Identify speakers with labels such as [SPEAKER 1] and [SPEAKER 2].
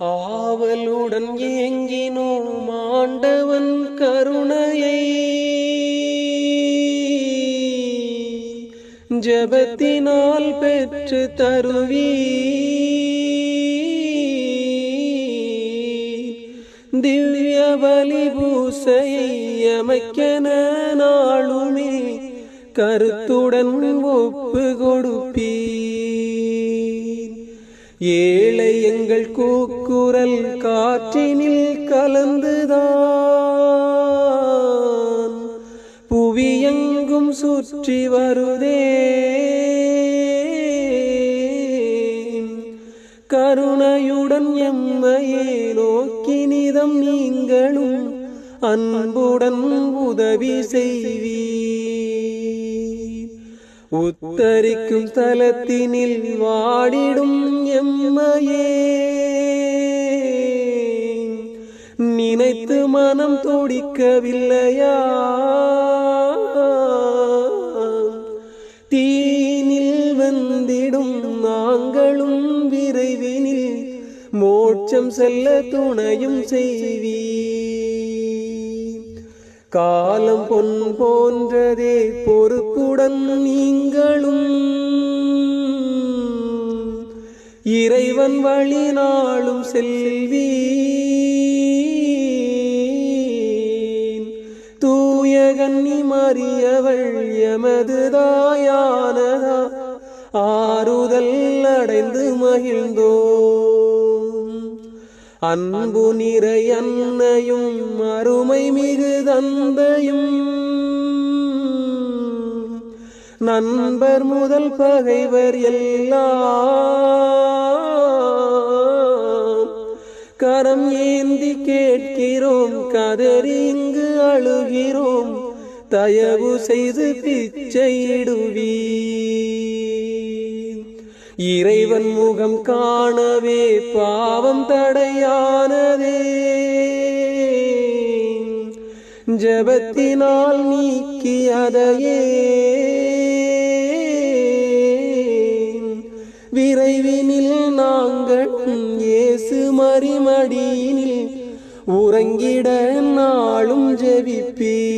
[SPEAKER 1] ஆவலுடன் ஏங்கினோம் ஆண்டவன் கருணையை. ஜபத்தினால் பெற்று தருவி திவ்ய பலி பூசையை நாளுமே. கருத்துடன் ஒப்பு கொடுப்பீர். ஏழை எங்கள் கூக்குரல் காற்றினில் கலந்துதான். புவியெங்கும் சுற்றி வருதே. கருணையுடன் எம்மையே நோக்கி நிதம் நீங்களும் அன்புடன் உதவி செய்வீர். உத்தரிக்கும் தலத்தினில் வாடிடும் எம்மையே. நினைத்து மனம் துடிக்கவில்லையா? தீனில் வந்திடும் நாங்களும் விரைவினில் மோட்சம் செல்ல துணையும் செய்வீர். காலம் பொன் போன்றதே பொறுப்புடன் நீங்களும். இறைவன் வழி நாளும் செல்வி தூய கன்னி மறியவள் எமது தாயானதா. ஆறுதல் அடைந்து மகிழ்ந்தோ அன்பு நிறை அன்னையும் அருமை மிகு தந்தையும். நண்பர் முதல் பகைவர் எல்லாம். கரம் ஏந்தி கேட்கிறோம் கதறி இங்கு அழுகிறோம். தயவு செய்து பிச்சையிடுவீ இறைவன் முகம் காணவே பாவம் தடையானதே. ஜபத்தினால் நீக்கி அதையே. விரைவினில் நாங்கள் இயேசு மறிமடியினில் உறங்கிட நாளும் ஜெபிப்பீர்.